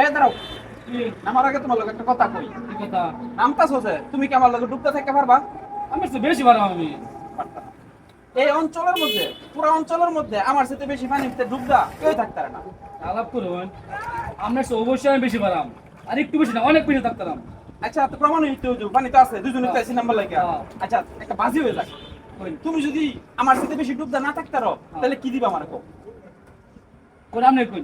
এ দাঁড়াও আমার আগে তোমার লোক একটা কথা কই। কথা? নামটা সোজে তুমি কি আমার লোক ডুবতে থাকতে পারবা? আমি বেশি পারাম আমি। এই অঞ্চলের মধ্যে পুরো অঞ্চলের মধ্যে আমার সাথে বেশি পানিতে ডুবদা কেউ থাকতে না। আলাপ করুন। আপনার অবশ্যই আমি বেশি পারাম আর একটু বেশি না অনেক বেশি থাকতাম আচ্ছা তো প্রমাণ হইতে পানি তো আছে দুজনে তো আছি নাম্বার লাগে। হ্যাঁ। আচ্ছা একটা বাজি হয়ে যাক। তুমি যদি আমার সাথে বেশি ডুবদা না থাকতে পারো তাহলে কি দিবা আমার কো করে আপনি কই?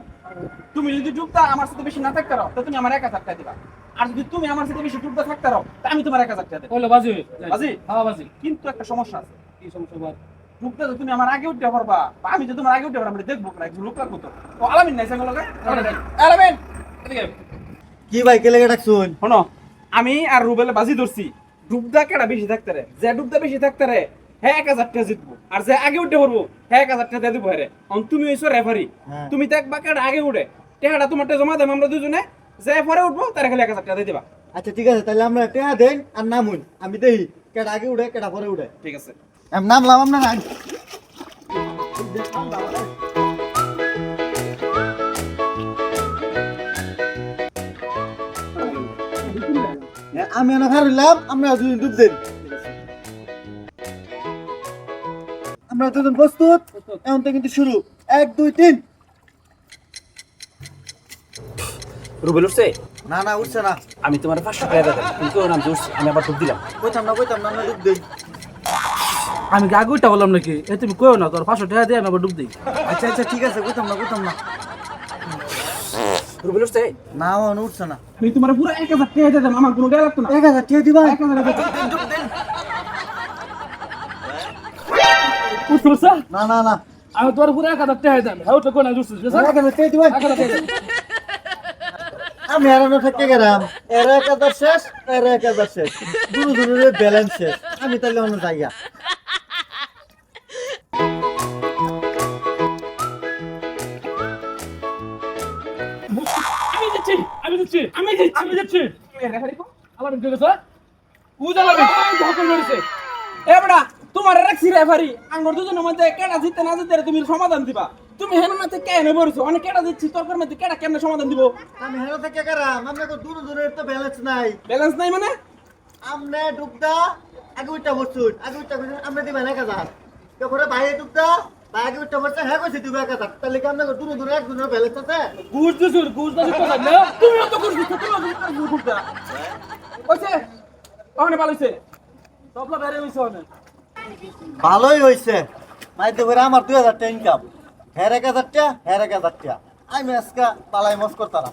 তুমি যদি ডুবদা আমার সাথে বেশি না থাকতে তাহলে তুমি আমার এক টাকা দিবা। আর যদি তুমি আমার সাথে বেশি ডুবদা থাকতে পারো তা আমি তোমার এক টাকা দেবো। বলল বাজি বাজি? হ্যাঁ বাজি। কিন্তু একটা সমস্যা আছে। কি সমস্যা বল ডুবতে তো তুমি আমার আগে উঠতে পারবা। বা আমি যদি তোমার আগে উঠতে পারব আমি দেখব না একজন লোক রাখব তো। তো আলামিন নাই সঙ্গে লগে আলামিন! এদিকে কি ভাই কে লেগে ডাকছুন? শোনো আমি আর রুবেলে বাজি ধরছি। ডুবদা কেটা বেশি থাকতে রে? যে ডুবদা বেশি থাকতে রে হ্যাঁ এক হাজার টাকা জিতবো আর যে আগে উঠতে পারব হ্যাঁ এক হাজার টাকা দিয়ে দিবো হ্যাঁ তুমি হইছো রেফারি। তুমি তো একবার কেটা আগে উঠে? টেহাটা তোমার জমা দেব আমরা দুজনে। যে পরে উঠবো তারা খালি এক হাজার টাকা দিয়ে দিবা। আচ্ছা ঠিক আছে তাহলে আমরা টেহা দেন আর নামুন আমি দেখি কেটা আগে উঠে কেটা পরে উঠে। ঠিক আছে। আমি নামলাম আপনার আগে আমি এনে খারিলাম আমরা দুজন ডুব দেন আমরা দুজন প্রস্তুত। এখন থেকে কিন্তু শুরু। এক দুই তিন। রুবেল উঠছে? না না উঠছে না। আমি তোমার পাঁচশো টাকা তুমি কেউ নাম উঠছে আমি আবার ডুব দিলাম। কইতাম না কইতাম না আমরা ডুব দেই। আমি কি আগে বললাম নাকি? এ তুমি কইও না তোর পাঁচশো টাকা দিয়ে আমি আবার ডুব দিই। আচ্ছা আচ্ছা ঠিক আছে কইতাম না কইতাম না। রুবেল উঠছে? না ও উঠছে না। আমি তোমার পুরো এক হাজার টাকা দিয়ে দেবো আমার কোনো গায়ে লাগতো না। এক হাজার টিয়া দিবা? এক হাজার টাকা উঠছো না না না। আমি তোর পুরো এক হাজার টাকা দিলাম হ্যাঁ উঠে উঠছিস এক হাজার টিয়া দিবা এক হাজার আমি হারানো গেলাম। এর এক হাজার শেষ এর এক হাজার শেষ। দুটো দুটো ব্যালেন্স শেষ। আমি তাহলে অন্য জায়গা। আমি দিচ্ছি আমি দিচ্ছি আমি দিচ্ছি আমি দিচ্ছি রেফারি কো আলামিন কই গেছে? উজ আলামিন ধকল মারিছে এ বড়া তোমার রাখছি রেফারি আঙ্গুর দুজনের মধ্যে কেডা জিততে না জিততে তুমি সমাধান দিবা। তুমি হেন মাতে কে এনে বলছো অনেক কেডা দিচ্ছি তর্কের মধ্যে কেডা কেমনে সমাধান দিব? আমি হারানো থাকতে গেলাম আমরা তো দুটো দুটো তো ব্যালেন্স নাই। ব্যালেন্স নাই মানে? আমনে ডুবদা আগে উঠটা বসুন আগে উঠটা বসুন আমরা দিবেন এক হাজার তারপরে বাইরে ডুবদা বা আগে উঠটা বসছে হ্যাঁ কইছে দিবে হাজার তাহলে কি আমরা দুটো দুটো এক দুটো ব্যালেন্স আছে? গুজ দিছুর গুজ না দিতে না তুমি অত করে দিচ্ছ তুমি অত করে দিচ্ছ ওছে ওখানে পালাইছে তবলা বেরে হইছে অনেক ভালোই হয়েছে মাইতে করে আমার দুই হাজার ইনকাম হ্যাঁ এক হাজার টাকা হ্যাঁ এক হাজার টাকা আমি আজকে পালাই মস করতাম